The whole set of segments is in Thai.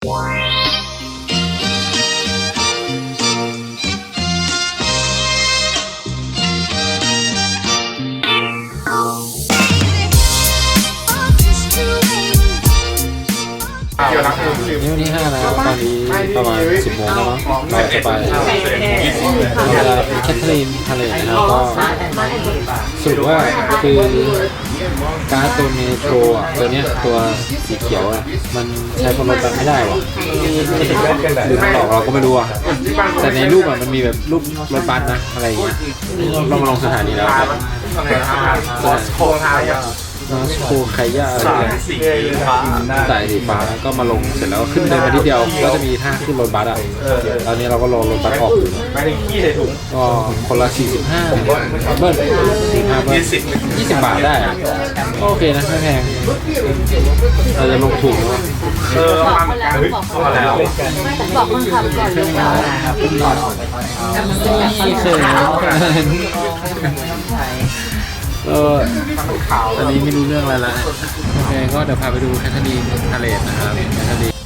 เกี่ยวรักมือพี่นี่วันที่ห้านะครับตอนนี้ประมาณสิบโมงแล้วเนาะเราจะไปเราจะไปแคทเธอรีนทะเลนะครับก็สรุปว่าคือ การ์ดตัวเมโทรอะตัวเนี้ยตัวสีเขียวอะมันใช้คนรถบัสไม่ได้หรอหรือมันหลอกเราก็ไม่รู้อะแต่ในรูปอะมันมีแบบรูปรถบัสนะอะไรอย่างเงี้ยเรามาลงสถานีแล้วครับ บอสโคงทายอะนอสโคไคย่าอะไรเนี่ยสีฟ้าสายสีฟ้าก็มาลงเสร็จแล้วขึ้นเดินมาที่เดียวก็จะมีท่าขึ้นรถบัสอะตอนนี้เราก็รอรถบัสออกอยู่ไปถึงขี้ใส่ถุงก็คนละ 45 เบิ้ล45เบิ้ล20 บาทได้อะก็โอเคนะไม่แพงเราจะลงถูกนะเออมาเหมือนกันเฮ้ยเข้ามาแล้ว บอกคนขับก่อนเลยว่านี่เคยเอ อตอนนี้ไม่รู้เรื่องอะไรละโอเคก็เดี๋ยวพาไปดูแคทเธอรีนทะเลนะครับแคทเธอรีน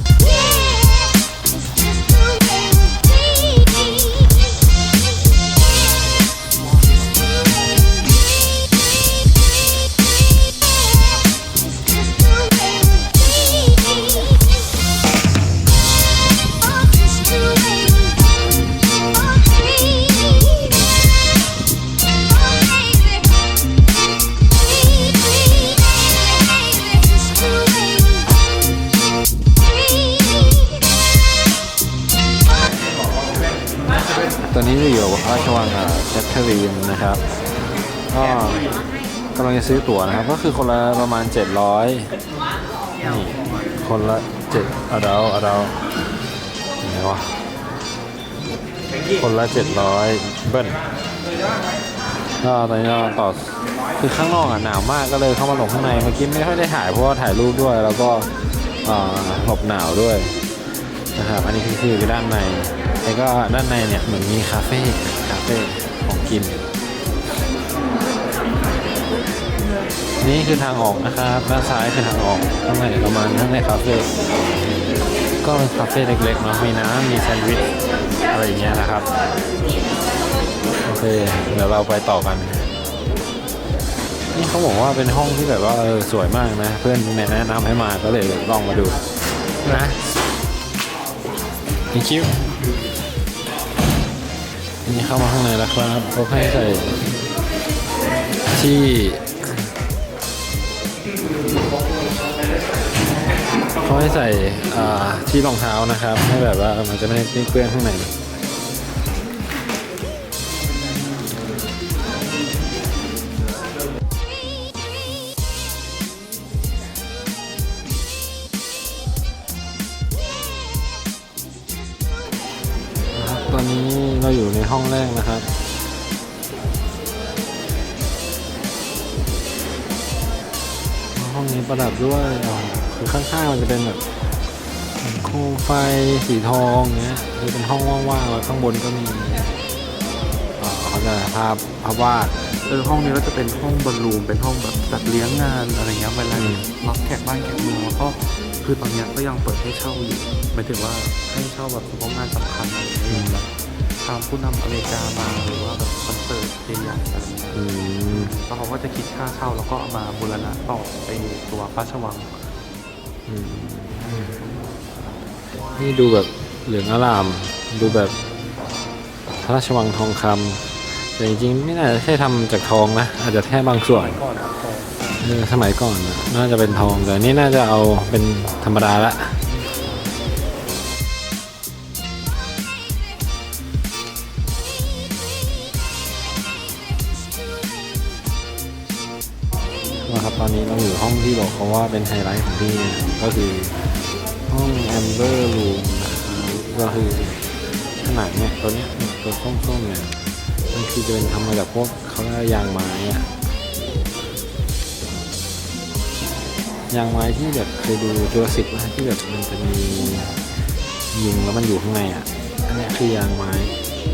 แคทเธอรีนนะครับก็กำลังจะซื้อตั๋วนะครับ ก็คือคนละประมาณ 700นี่คนละเจ็ดเอาเดาเอาเดาไหนวะคนละ 700 เบิ้ลก็ตอนนี้เราต่อคือข้างนอกอะหนาวมากก็เลยเข้ามาหลบข้างในเมื่อกี้ไม่ค่อยได้ถ่ายเพราะว่าถ่ายรูปด้วย แล้วก็หลบหนาวด้วยนะครับอันนี้คือด้านในแล้วก็ด้านในเนี่ยเหมือนมีคาเฟ่คาเฟ่ กิน นี่คือทางออกนะครับด้านซ้ายคือทางออกข้างในประมาณข้างในคาเฟ่ก็เป็นคาเฟ่เล็กๆเนาะมีน้ำมีแซนด์วิชอะไรอย่างเงี้ยนะครับโอเคเดี๋ยวเราไปต่อกัน นี่เขาบอกว่าเป็นห้องที่แบบว่าเออสวยมากนะ เพื่อนแนะนำให้มาก็เลยลองมาดูนะ thank you นี่เข้ามาข้างในแล้วครับเขาให้ใส่ที่เขาให้ใส่ที่รองเท้านะครับ ให้แบบว่ามันจะไม่ได้เปื้อนข้างใน นะครับตอนนี้เราอยู่ในห้องแรกนะครับ ห้องนี้ประดับด้วยอ๋อคือข้างๆมันจะเป็นแบบโคมไฟสีทองเงี้ยคือเป็นห้องว่างๆแล้วข้างบนก็มีอ่าเขาจะภาพภาพวาดเออห้องนี้ก็จะเป็นห้องบอลลูมเป็นห้องแบบจัดเลี้ยงงานอะไรเงี้ยเวลาอืมรับแขกบ้านแขกเมืองแล้วก็ คือตอนเนี้ยก็ยังเปิดให้เช่าอยู่หมายถึงว่าให้เช่าแบบเฉพาะงานสำคัญอะไรเงี้ยแบบทางผู้นำอเมริกามาหรือว่าแบบคอนเสิร์ตใหญ่ๆอะไรเงี้ยอืมแล้วเขาก็จะคิดค่าเช่าแล้วก็เอามาบูรณะต่อไปตัวพระราชวัง อืมนี่ดูแบบเหลืองอลาม ดูแบบพระราชวังทองคำแต่จริงๆ ไม่น่าจะแค่ทำจากทองนะ อาจจะแค่บางส่วนเออ สมัยก่อนน่าจะเป็นทองแต่นี่น่าจะเอาเป็นธรรมดาละนะครับตอนนี้เราอยู่ห้องที่บอกเขาว่าเป็นไฮไลท์ของที่นี่ก็คือห้อง Amber Room นะครับก็คือขนาดเนี่ยตัวเนี้ยตัวส้มๆเนี่ยมันคือจะเป็นทำมาจากพวกเขาเรียกยางไม้อะ ยางไม้ที่แบบเคยดูจูราสิกนะที่แบบมันจะมียิงแล้วมันอยู่ข้างในอะอันนี้คือยางไม้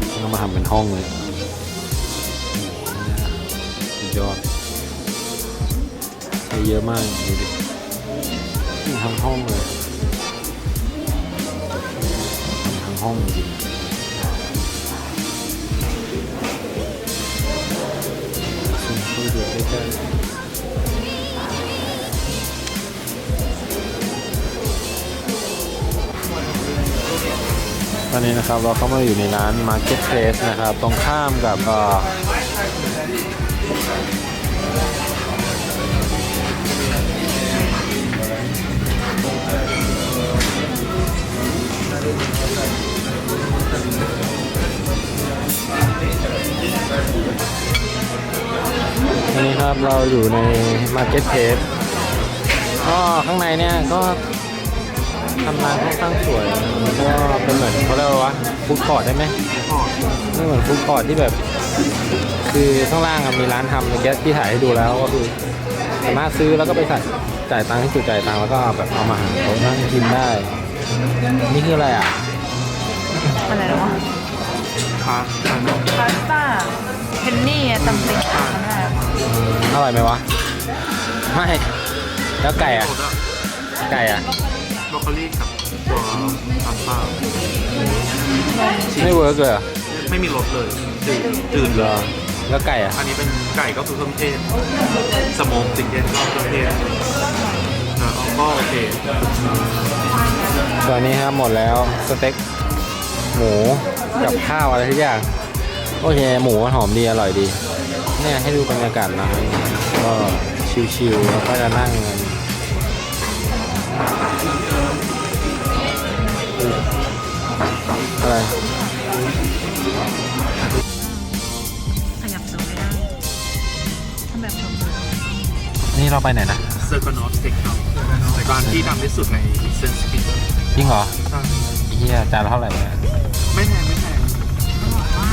เอามาทำเป็นห้องเลยโอ้โหสุดยอดใช้เยอะมากดูดิทั้งห้องเลยทำห้องจริง ตอนนี้นะครับเราเข้ามาอยู่ในร้าน Market Place นะครับ ตรงข้ามกับอันนี้ครับเราอยู่ใน Market Place ก็ข้างในเนี่ยก็ ทำร้านค่อนข้างสวยก็เป็นเหมือนเขาเรียกว่าวะฟู้ดคอร์ทได้ไหมไม่เหมือนฟู้ดคอร์ทที่แบบ คือข้างล่างอะมีร้านทำเมื่อกี้ที่ถ่ายให้ดูแล้วก็คือสามารถซื้อแล้วก็ไปใส่จ่ายตังค์ที่จุดจ่ายตังค์แล้วก็แบบเอามาหาเขานั่งกินได้ นี่คืออะไรอะอะไรนะวะพาพาโนพาสต้าเพนนี่อะตัมติงอ่าอร่อยไหมวะไม่แล้วไก่อะไก่อะ บรอกโคลีกับตัวพาสต้าไม่เวิร์กเลยเหรอไม่มีรสเลยจืดจืดเหรอแล้วไก่อะ อันนี้เป็นไก่ก็คือเครื่องเทศสโมกจิกเก้นก็เครื่องเทศเออก็โอเคส่วนนี้ครับหมดแล้วสเต็กหมูกับข้าวอะไรทุกอย่างโอเค หมูมันหอมดีอร่อยดี เนี่ยให้ดูบรรยากาศร้านก็ชิวๆแล้วก็จะนั่ง อะไรขยับตัวไม่ได้ทำแบบชมเลยนี่เราไปไหนนะเซอร์กอนอสเทคเฮาส์ร้านที่ดังที่สุดในเซนสปีดจริงเหรอใช่เฮียจานละเท่าไหร่เนี่ยไม่แพงไม่แพงเขาบอกว่า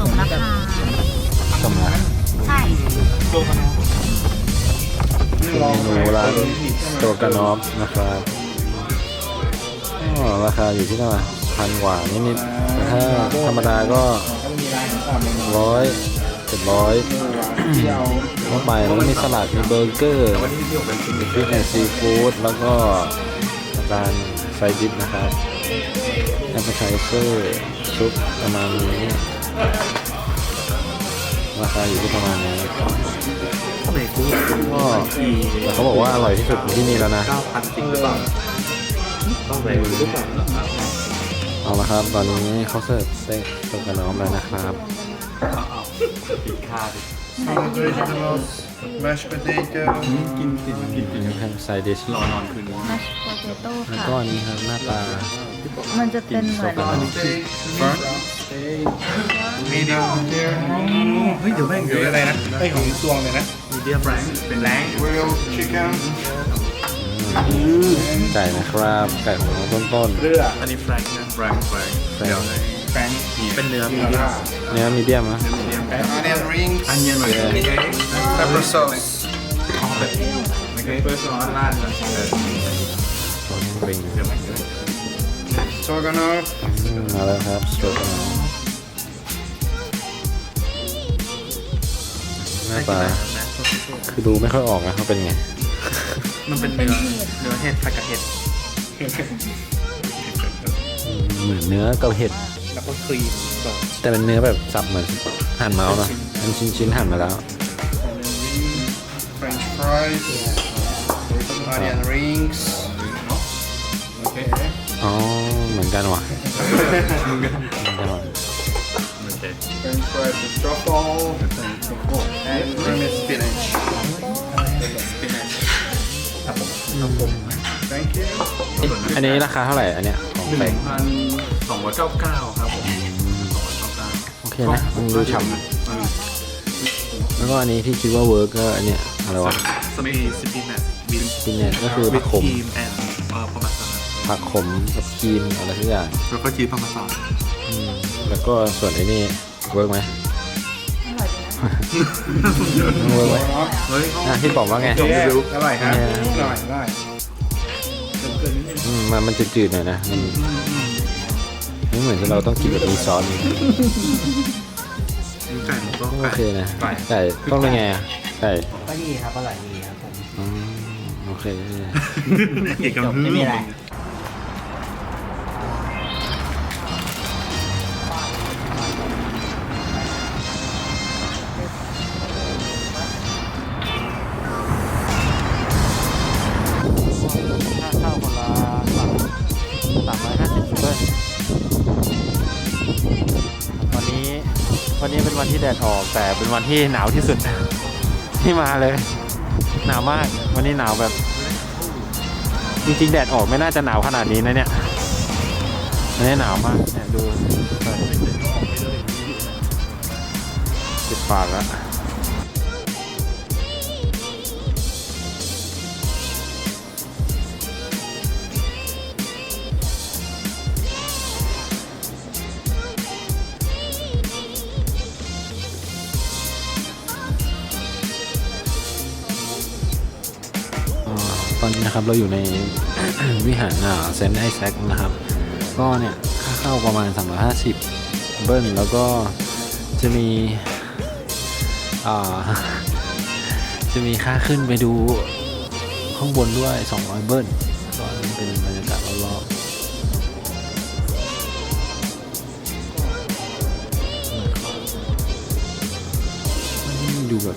สมราคาสมนะใช่ตัวกันอสเมนูร้านโตกานอฟนะครับอ๋อ ราคาอยู่ที่เท่าไหร่พันกว่านิดๆแต่ถ้าธรรมดาก็ร้อยเจ็ดร้อยเข้าไปแล้วก็มีสลัดมีเบอร์เกอร์มีฟิชแอนด์ซีฟู้ดแล้วก็ร้านไซดิฟนะครับแอปเปอร์ไทเซอร์ซุปประมาณนี้ราคาอยู่ที่ประมาณนี้ไหนกูก็แต่เขาบอกว่าอร่อยที่สุดที่นี่แล้วนะ เก้าพันจริงหรือเปล่า ต้องไปดูก่อนเอาละครับ ตอนนี้เขาเสิร์ฟสเต็กตัวกระน้อมแล้วนะครับ vegetables mashed potato กินกินกินอันนี้เป็นไซดิชรอนอนคืนนี้มัชโปเตโต้แล้วค่ะก็อันนี้ครับหน้าตา มันจะเป็นเหมือน steak front medium here เฮ้ยเดี๋ยวแม่งหรืออะไรนะไอของซวงเลยนะมีเดียมแรงเป็นแรง grilled chicken ไก่นะครับ ไก่ของเราต้นเรืออันนี้แฟรงค์นะแฟรงค์แฟรงค์ๆแฟรงค์แฟงเป็นเนื้อมีเดียมเนื้อมีเดียมนะมีเดียม onion rings อันเย็นหน่อย pepper sauce โอเคเฟิร์สออนราดนะตัวนี้เป็นเดี๋ยวแม่ง stroganoff อืมมาแล้วครับสโตกนอหน้าตาคือดูไม่ค่อยออกนะเขาเป็นไง มันเป็นเนื้อเนื้อเห็ดผัดกับเห็ดอืมเหมือนเนื้อกับเห็ด แล้วก็ครีมแบบแต่เป็นเนื้อแบบสับเหมือนหั่นมาแล้วเนอะเป็นชิ้นๆหั่นมาแล้ว french fries onion rings อ๋อเหมือนกันว่ะเหมือนกันว่ะโอเค french fries with truffle and creamy spinach thank you อันนี้ราคาเท่าไหร่อันเนี้ยของเป็กพันสองร้อยเก้าเก้าครับผมสองร้อยเก้าเก้าโอเคนะมันดูฉ่ำแล้วก็อันนี้ที่คิดว่าเวิร์กก็อันเนี้ยอะไรวะสปีสปีแมทวินกินเนี่ยก็คือวิผักคขมรีมแอนด์เอ่อพอมาซาผักขมกับครีมอะไรทุกอย่าง แล้วก็ชีสพอมาซาอืมแล้วก็ส่วนไอ้นี่เวิร์กไหม เวิร์กไหมเฮ้ยอะพี่บอกว่าไงอร่อยครับอร่อยอร่อยอืมมันมันจืดๆหน่อยนะมันไม่เหมือนที่เราต้องกินแบบมีซอสนี่ไก่มันก็โอไก่เคนะไก่ ไก่ต้องเป็นไงอะไก่ก็ดีครับอร่อยดีครับผม อืมโอเค เกี่ยวกับไม่มีอะไร เป็นวันที่หนาวที่สุด ที่มาเลย หนาวมากวันนี้หนาวแบบ จริงๆ แดดออกไม่น่าจะหนาวขนาดนี้นะเนี่ยอันนี้หนาวมากเนี่ยดูปิดปากแล้ว นะครับ เราอยู่ในวิหารเซนต์ไอแซคนะครับ ก็เนี่ยค่าเข้าประมาณ 350 เบิ้ลแล้วก็จะมีจะมีค่าขึ้นไปดูข้างบนด้วย 200 เบิ้ลก็นี่เป็นบรรยากาศรอบๆดูแบบ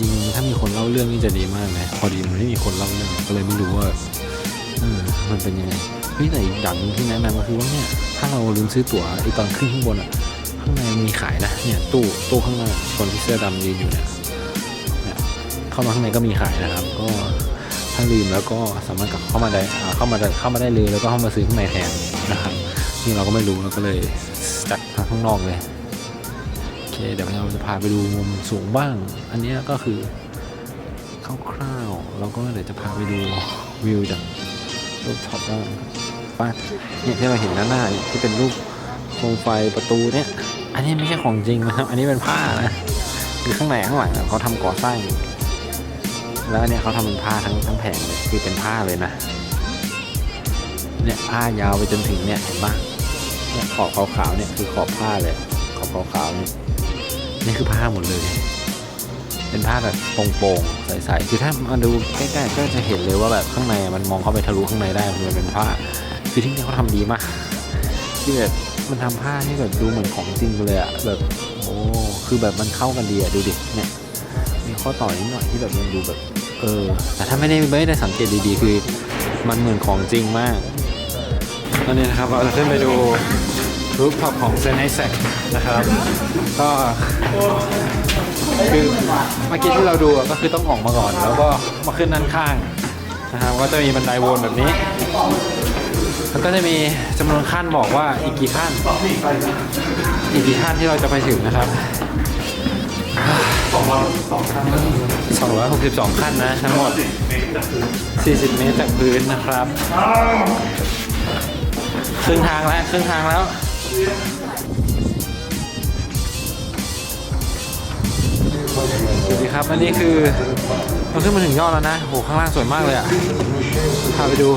ริงๆ ถ้ามีคนเล่าเรื่องนี่จะดีมากเลยพอดีมันไม่มีคนเล่าเรื่องก็เลยไม่รู้ว่าเออมันเป็นยังไงเฮ้ยแต่อีกอย่างนึงที่แนะนำก็คือว่าเนี่ยถ้าเราลืมซื้อตั๋วไอตอนขึ้นข้างบนอะข้างในมีขายนะเนี่ยตู้ตู้ข้างหน้าคนที่เสื้อดำยืนอยู่เนี่ยเข้ามาข้างในก็มีขายนะครับ ก็ถ้าลืมแล้วก็สามารถกลับเข้ามาได้เข้ามาได้เข้ามาได้เลยแล้วก็เข้ามาซื้อข้างในแทนนะครับนี่เราก็ไม่รู้เราก็เลยจัดทางข้างนอกเลย เคเดี๋ยวเราจะพาไปดูมุมสูงบ้าง อันนี้ก็คือคร่าวๆแล้วก็เดี๋ยวจะพาไปดูวิวจากรูปท็อปบ้างป้าเนี่ยที่เราเห็นด้านหน้าเนี่ยที่เป็นรูปโคมไฟประตูเนี่ย อันนี้ไม่ใช่ของจริงนะครับ อันนี้เป็นผ้านะคือข้างในข้างหลังเขาทำก่อสร้างแล้วเนี่ยเขาทำเป็นผ้าทั้งทั้งแผงเลยคือเป็นผ้าเลยนะเนี่ยผ้ายาวไปจนถึงเนี่ยเห็นปะเนี่ยขอบขาวๆเนี่ยคือขอบผ้าเลยขอบขาวๆเนี่ย นี่คือผ้าหมดเลย เป็นผ้าแบบโปร่งๆใสๆคือถ้ามาดูใกล้ๆก็จะเห็นเลยว่าแบบข้างในมันมองเข้าไปทะลุข้างในได้มันเป็นผ้าคือที่นี่เขาทำดีมากที่แบบมันทำผ้าที่แบบดูเหมือนของจริงเลยอะแบบโอ้คือแบบมันเข้ากันดีอะดูดิเนี่ยมีข้อต่อนิดหน่อยที่แบบยังดูแบบเออ แต่ถ้าไม่ได้ไม่ได้สังเกตดีๆ คือมันเหมือนของจริงมากตอนนี้นะครับเราจะขึ้นไปดู รูปท็อปของเซนไอแซกนะครับ ก็คือเมื่อกี้ที่เราดูก็คือต้องออกมาก่อน แล้วก็มาขึ้นด้านข้างนะครับก็จะมีบันไดวนแบบนี้แล้วก็จะมีจำนวนขั้นบอกว่าอีกกี่ขั้น อีกกี่ขั้นที่เราจะไปถึงนะครับ262ขั้นนะทั้งหมด40เมตรจากพื้นนะครับครึ่งทางแล้วครึ่งทางแล้ว สวัสดีครับอันนี้คือเราขึ้นมาถึงยอดแล้วนะโหข้างล่างสวยมากเลยอะพาไปดู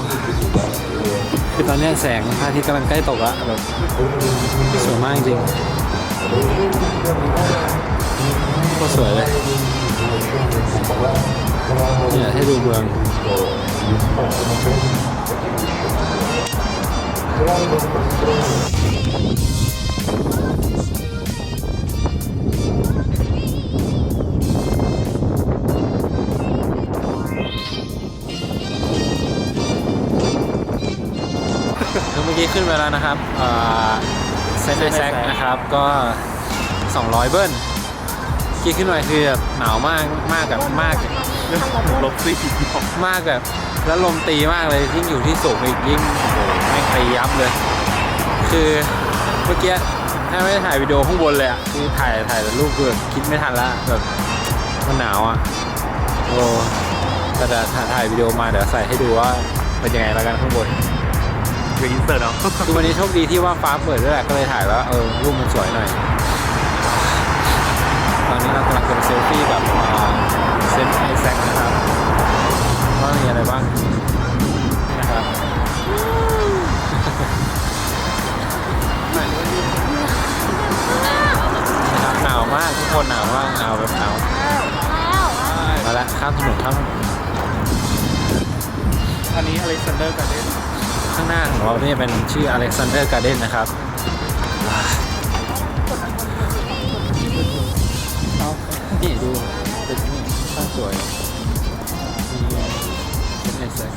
คือตอนนี้แสงพระอาทิตย์กำลังใกล้ตกแล้วแบบสวยมากจริงก็สวยเลยเนี่ยให้ดูเมือง เมื่อกี้ขึ้นไปแล้วนะครับเซนไอแซกนะครับ ก็ 200 เบิ้ลเมื่อกี้ขึ้นไปคือแบบหนาวมากมากแบบมากลบสี่มากแบบแล้วลมตีมากเลยยิ่งอยู่ที่สูงอีกยิ่งโอ้โหแม่งตียับเลย คือเมื่อกี้ถ้าไม่ได้ถ่ายวิดีโอข้างบนเลยอะคือถ่ายถ่ายแต่รูปคือแบบคิดไม่ทันละแบบมันหนาวอะโอ้แต่เดี๋ยวถ่ายวิดีโอมาเดี๋ยวใส่ให้ดูว่าเป็นยังไงแล้วกันข้างบนเดี๋ยวอินเสิร์ตเนาะคือวันนี้โชคดีที่ว่าฟ้าเปิดด้วยแหละก็เลยถ่ายว่าเออรูปมันสวยหน่อย ตอนนี้เรากำลังจะไปเซลฟี่กับเซนไอแซกนะครับว่ามีอะไรบ้าง มากทุกคนหนาวมากหนาวแบบหนาวมาละข้ามถนนข้ามถนนอันนี้อเล็กซานเดอร์การ์เด้นข้างหน้าของเราเนี่ยเป็นชื่อ Alexander Garden นะครับนี่ดูตึกนี่สร้างสวยเป็นไอแซค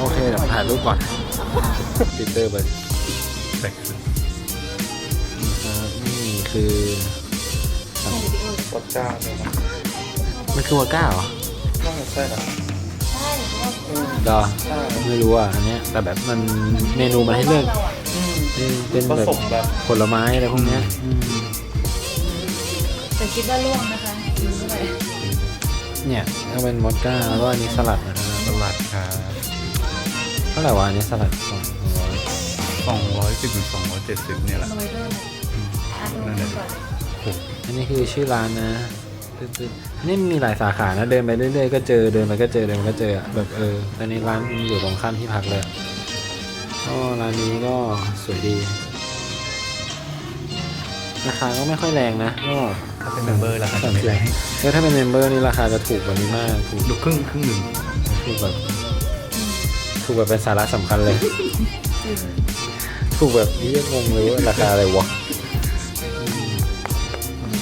โอเคเดี๋ยวถ่ายรูปก่อนติเตอร์ไปแบ็คนะครั บนี่คือวัดจ้าเลยนะมันคือวอดก้าเหรอน่าจะใช่นะดอไม่รู้อะอันเนี้ยแต่แบบมันเมนูมันให้เลือกเออเป็นผแบบสมแบบผลไม้อะไรพวกเนี้ยอืมแต่คิดว่าล่วงนะคะกินด้วยเนี่ยก็เป็นวอดก้าแล้วก็อันนี้สลัดนะครับสลัดครับเท่าไหร่วะอันนี้สลัดสองร้อยสองร้อยสิบถึงสองร้อยเจ็ดสิบเนี่ยแหละ โรยด้วยอะไรอะดูกันก่อนเลย อันนี้คือชื่อร้านนะตึ๊ดๆอันนี้มีหลายสาขานะเดินไปเรื่อยๆก็เจอเดินไปก็เจอเดินไปก็เจออะแบบเออตอนนี้ร้านมันอยู่ตรงข้ามที่พักเลยอะก็ร้านนี้ก็สวยดีราคาก็ไม่ค่อยแรงนะก็ถ้าเป็นเมมเบอร์ราคาจะไม่แรงเออถ้าเป็นเมมเบอร์นี่ราคาจะถูกกว่านี้มากถูกดูครึ่งครึ่งหนึ่งถูกแบบถูกแบบเป็นสาระสำคัญเลย ถูกแบบนี้ยังงงเลยว่าราคาอะไรวะอืมโอ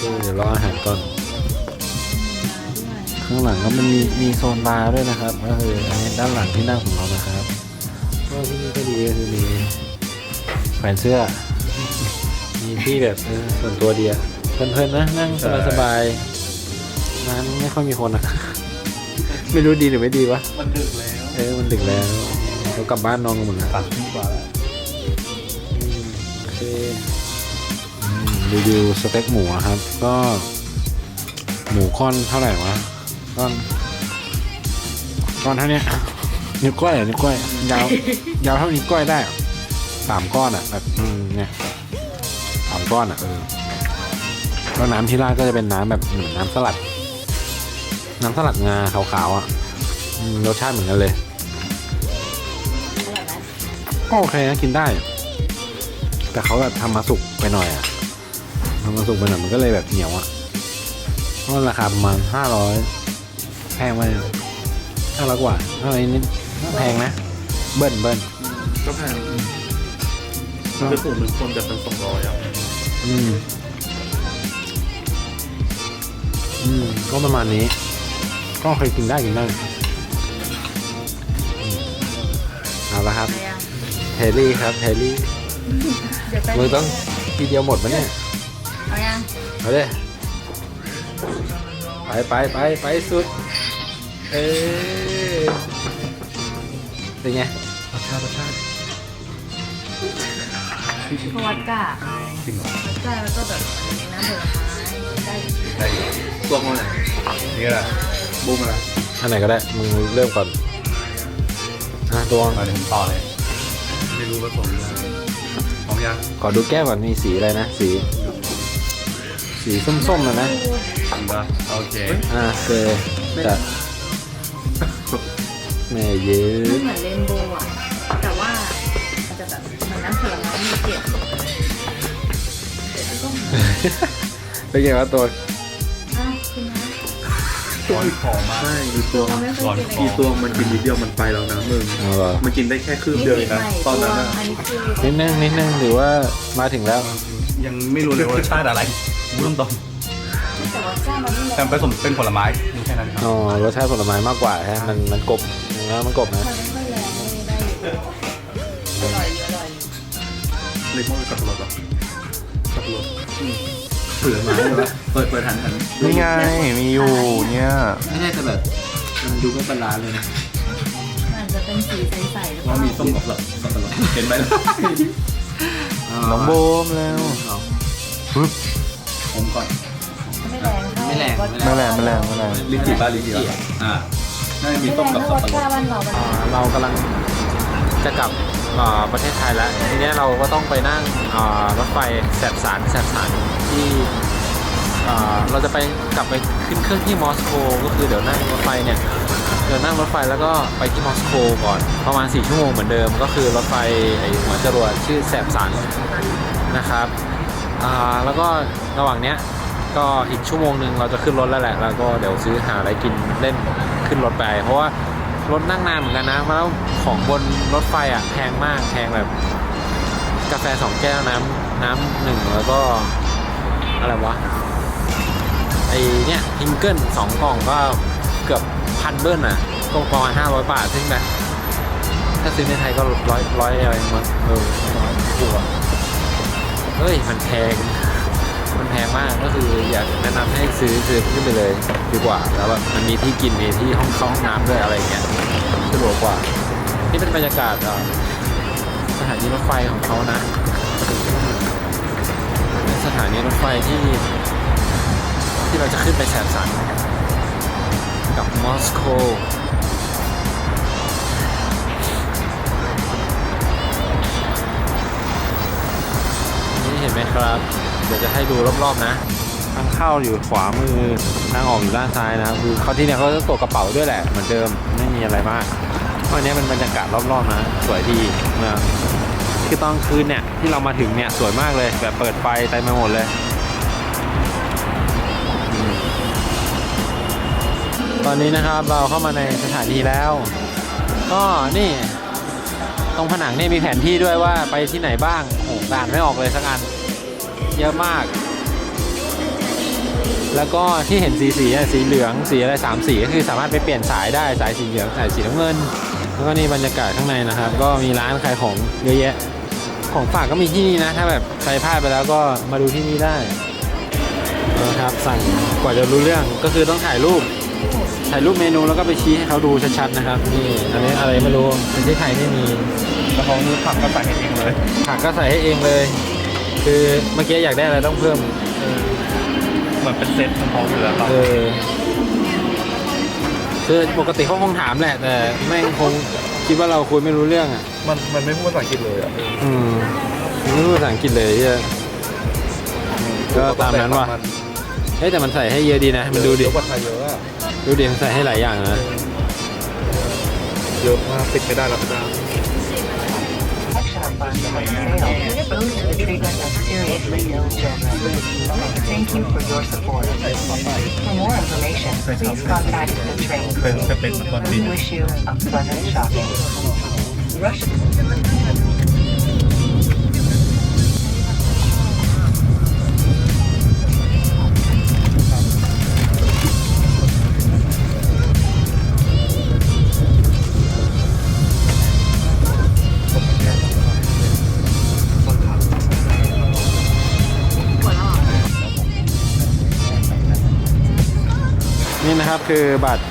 เคเดี๋ยวรออาหารก่อน ข้างหลังก็มันมีมีโซนบาร์ด้วยนะครับ ก็คืออันนี้ด้านหลังที่นั่งของเรานะครับก็ที่นี่ก็ดีก็คือมีแขวนเสื้อ มีที่แบบเออส่วนตัวเดียวเพลินๆนะนั่งสบายๆร้านไม่ค่อยมีคนนะ ไม่รู้ดีหรือไม่ดีวะ มันดึกแล้ว เออ มันดึกแล้วเรากลับบ้านนอนกันหมดแล้ว ตัดที่กว่าแล้ว รีวิวสเต็กหมูนะครับ ก็หมูก้อนเท่าไหร่วะก้อนก้อนเท่านี้นิ้วก้อยเหรอนิ้วก้อยยาวยาวเท่านิ้วก้อยได้สามก้อนอะแบบเนี่ยสามก้อนอะเออแล้วน้ำที่ราดก็จะเป็นน้ำแบบเหมือนน้ำสลัด น้ำสลัดงาขาวๆอะรสชาติเหมือนกันเลยก็โอเคนะกินได้ แต่เขาแบบทำมาสุกไปหน่อยอะ ทำมาสุกไปหน่อยมันก็เลยแบบเหนียวอะเพราะราคาประมาณห้าร้อยแพงไหมห้าร้อยกว่าห้าร้อยนิดแพงนะ เบิ้ลเบิ้ลก็แพงคือสูงหนึ่งคนจะเป็นสองร้อยอะอืม อืม ก็ประมาณนี้ ก็เคยกินได้กินได้อืมเอาละครับอะไรอะเฮลี่ครับเฮลี่เดี๋ยวไปมึงต้องทีเดียวหมดปะเนี่ย เอายังเอาเลยไปไปไปไปสุด เออเป็นไงรสชาติรสชาติพวัดก้าจริงเหรอวัดก้าแล้วก็แบบน้ำผลไม้ได้อยู่ได้อยู่ตัวมันไหนนี่ก็ได้บูมอะไรอันไหนก็ได้ มึงเริ่มก่อนอะตัวมาเดี๋ยวผมต่อเลย ไม่รู้ผสมอะไรพร้อมยังขอดูแก้วก่อนมีสีอะไรนะ สี สีส้มๆนะนะจริงปะโอเคอะโอเคจัดแม่เย้มันเหมือนเรนโบว์อะ แต่ว่ามันจะแบบเหมือนน้ำผลไม้มีเกล็ดเกล็ดก็เป็นไงวะตัวอ้าวคุณนะร้อนคอมากใช่คือตัวเราไม่เคยกินเลยอีตัวมันกินนิดเดียวมันไปแล้วนะมึง เอาเหรอมันกินได้แค่ครึ่งเดียวเองนะตอนนั้นอะอันนี้คือนิดนึงนิดนึงหรือว่ามาถึงแล้ว ยังไม่รู้เลยว่ารสชาติอะไร พูดตรงแต่ว่าก้ามันไม่ๆแรแต่งผสมเป็นผลไม้ดูแค่นั้นครับอ๋อรสชาติผลไม้มากกว่าฮะมันมันกบแล้วมันกบนะมันไม่ค่อยแรงไม่ได้อยู่อร่อยอยู่อร่อยอยู่เลมอนกับรสอะกับรสเผื่อมาเลยว่าเปิดเปิดหันหันนี่ไงมีอยู่เนี่ยไม่ใช่แต่แบบมันดูไม่เป็นร้านเลยนะมันจะเป็นสีใสๆหรือเปว่าล่ามีส้มกับแบบสับปะรดเห็นไหมล่ะ น้องโบมแล้วผม ก่อน ไม่แรงเท่าไม่แรงวอดไม่แรงไม่แรงไม่แรงลิ้นจี่ป้าลิ้นจี่อะอ่าน่าจะมีไม่ส้มแรงกับเท่าสัวบอดปะรก้าดบ้านเราอ่าเรากำลังจะกลับอ่าประเทศไทยแล้วทีเนี้ยเราก็ต้องไปนั่งอ่ารถไฟแสบสารแสบสารที่อ่าเราจะไปกลับไปขึ้นเครื่องที่มอสโกก็คือเดี๋ยวนั่งรถไฟเนี่ยเดี๋ยวนั่งรถไฟแล้วก็ไปที่มอสโกก่อนประมาณ 4 ชั่วโมงเหมือนเดิม ก็คือรถไฟไอหัวจรวดชื่อแสบสารนะครับอ่าแล้วก็ ระหว่างเนี้ยก็อีกชั่วโมงหนึ่งเราจะขึ้นรถแล้วแหละแล้วก็เดี๋ยวซื้อหาอะไรกินเล่นขึ้นรถไป เพราะว่ารถนั่งนานเหมือนกันนะแล้วของบนรถไฟอะแพงมากแพงแบบ กาแฟสองแก้วน้ำน้ำหนึ่งแล้วก็อะไรวะไอเนี่ยพิงเกิลสองกล่องก็เกือบพันเบิ้ลอะก็ประมาณห้าร้อยบาทซึ่งแบบถ้าซื้อในไทยก็ร้อยร้อยอะไรมั้งเออร้อยกว่าเฮ้ยมันแพง มันแพงมากก็คืออยากแนะนำให้ซื้อซื้อขึ้นไปเลยดีกว่าแล้วแบบมันมีที่กินมีที่ห้องเข้าห้องน้ำด้วยอะไรเงี้ยสะดวกกว่า นี่เป็นบรรยากาศสถานีรถไฟของเขานะเป็นสถานีรถไฟที่ที่เราจะขึ้นไปแสนสันกับมอสโกนี่เห็นไหมครับ เดี๋ยวจะให้ดูรอบๆนะทางเข้าอยู่ขวามือทางออกอยู่ด้านซ้ายนะครับคือเขาที่เนี่ยเขาจะตกกระเป๋าด้วยแหละเหมือนเดิมไม่มีอะไรมากวันนี้เป็นบรรยากาศรอบๆนะสวยดีเมืองคือตอนคืนเนี่ยที่เรามาถึงเนี่ยสวยมากเลยแบบเปิดไฟเต็มไปหมดเลย ตอนนี้นะครับเราเข้ามาในสถานีแล้ว ก็นี่ตรงผนังนี่มีแผนที่ด้วยว่าไปที่ไหนบ้างโอ้โหอ่านไม่ออกเลยสักอัน เยอะมาก แล้วก็ที่เห็นสีสีอะสีเหลืองสีอะไรสามสีก็คือสามารถไปเปลี่ยนสายได้สายสีเหลืองสายสีน้ำเงิน แล้วก็นี่บรรยากาศข้างในนะครับ ก็มีร้านขายของเยอะแยะ ของฝากก็มีที่นี่นะ ถ้าแบบใครพลาดไปแล้วก็มาดูที่นี่ได้นะครับสั่งกว่าจะรู้เรื่องก็คือต้องถ่ายรูปถ่ายรูปเมนูแล้วก็ไปชี้ให้เขาดูชัดๆนะครับนี่อันนี้อะไรไม่รู้เป็นที่ไทยไม่มีแล้วเขาซื้อผักก็ใส่ให้เองเลยผักก็ใส่ให้เองเลย คือเมื่อกี้อยากได้อะไรต้องเพิ่ม เหมือนเป็นเซ็ตของเขาอยู่แล้วครับเออ คือปกติเขาคงถามแหละ แต่แม่งคงคิดว่าเราคุยไม่รู้เรื่องอะ มันมันไม่พูดภาษาอังกฤษเลยอะอืมไม่รู้ภาษาอังกฤษเลยเหี้ยก็ตามนั้นว่ะเฮ้ยแต่มันใส่ให้เยอะดีนะ มันดูดิ เยอะกว่าไทยเยอะอะดูดิมันใส่ให้หลายอย่างนะ เยอะมากปิดไม่ได้แล้วจ้า Boost the treatment of seriously ill children. Thank you for your support. For more information, please contact the train. เคยเคยเป็นมาตอนปี We หนึง wish you a pleasant shopping. Russia. นะครับคือบัตร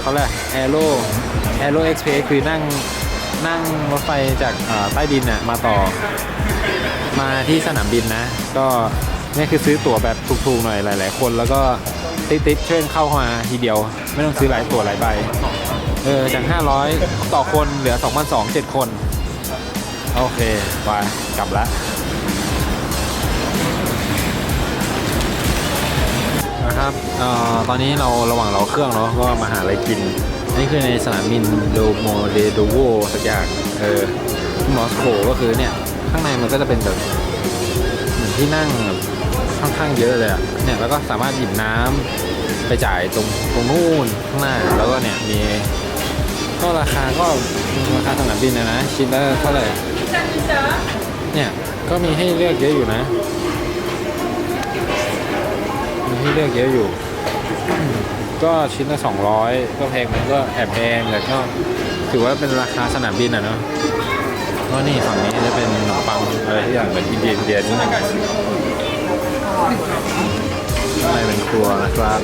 เขาเรียกแอโร่แอโร่เอ็กซ์เพคือนั่งนั่งรถไฟจากใต้ดินน่ะมาต่อมาที่สนามบินนะ ก็นี่คือซื้อตั๋วแบบถูกๆหน่อยหลาย ๆ คนแล้วก็ติ๊ดๆช่วยเข้ามาทีเดียว ไม่ต้องซื้อหลายตั๋วหลายใบเออจาก 500 ต่อคนเหลือ 2,200 7คน โอเค ไป กลับละ เอ่อตอนนี้เราระหว่างเราเครื่องเนาะก็มาหาอะไรกิน อันนี้คือในสนามบินโดโมเดโดโวสักอย่างเออที่มอสโกก็คือเนี่ย ข้างในมันก็จะเป็นแบบเหมือนที่นั่งแบบค่อนข้างเยอะเลยอะเนี่ยแล้วก็สามารถหยิบน้ำไปจ่ายตรงตรงนู่นข้างหน้าแล้วก็เนี่ยมีก็ราคาก็ราคาสนามบินนะนะชิ้นละเท่าไหร่เนี่ยก็มีให้เลือกเยอะอยู่นะ มีให้เลือกเยอะอยู่ ก็ชิ้นละ 200 ก็แพงมันก็แอบแพงแต่ก็ถือว่าเป็นราคาสนามบินอะเนาะก็นี่ฝั่งนี้จะเป็นขนมปังอะไรที่อย่างเป็นอินเดียนเดียนิดนึงอะไรเป็นครัวนะครับ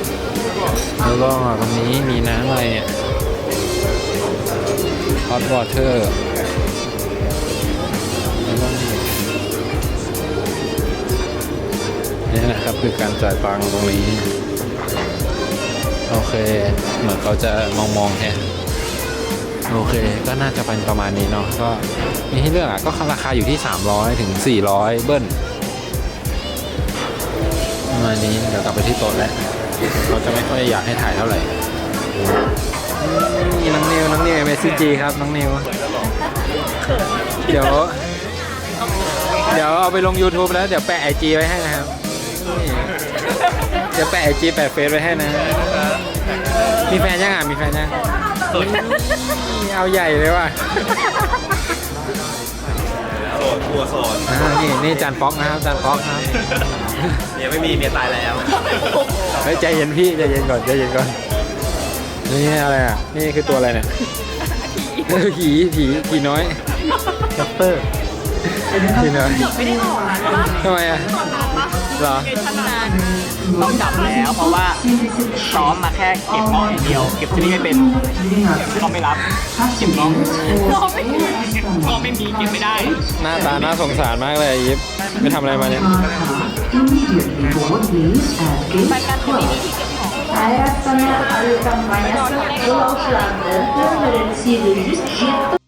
แล้วก็ตรงนี้มีน้ำอะไรเนี่ย hot water แล้วก็นี่นี่นะครับคือการจ่ายตังค์ตรงนี้ โอเค เหมือนเขาจะมองมองๆแฮะโอเค ก็น่าจะเป็นประมาณนี้เนาะก็มีให้เลือกอะก็ราคาอยู่ที่ 300 ถึง 400 เบิ้ลประมาณนี้เดี๋ยวกลับไปที่โต๊ะแล้วเขาจะไม่ค่อยอยากให้ถ่ายเท่าไหร่นี่น้องนิวน้องนิวเมสซี่จีครับน้องนิวเดี๋ยว เดี๋ยวเอาไปลง YouTube แล้ว เดี๋ยวแปะไอจีไว้ให้นะครับ เดี๋ยวแปะไอจีแปะเฟซไว้ให้นะ มีแฟนยังอะ มีแฟนยังนี่เอาใหญ่เลยว่ะโสดกลัวโสดอ่านี่นี่จานป๊อกนะครับจานป๊อกครับเมียไม่มีเมียตายแล้ว เฮ้ยใจเย็นพี่ใจเย็นก่อนใจเย็นก่อน นี่อะไรอะ นี่คือตัวอะไรเนี่ยเออผีผีผีน้อยแคปเตอร์ผีน้อยไม่ได้ออกนะว่าทำไมอะเหรอเป็นทำนาน ต้องจับแล้ว เพราะว่าซ้อมมาแค่เก็บกล้องอย่างเดียว เก็บที่นี่ไม่เป็นก็ไม่รับเก็บกล้องรอไม่ถึงก็ไม่มีเก็บไม่ได้ หน้าตาน่าสงสารมากเลยยิปไปทำอะไรมาเนี่ยไปกันที่นี่ที่เก็บของ Aeratana Alcamaya Pulau Flanders dan Merensi Lugis Jito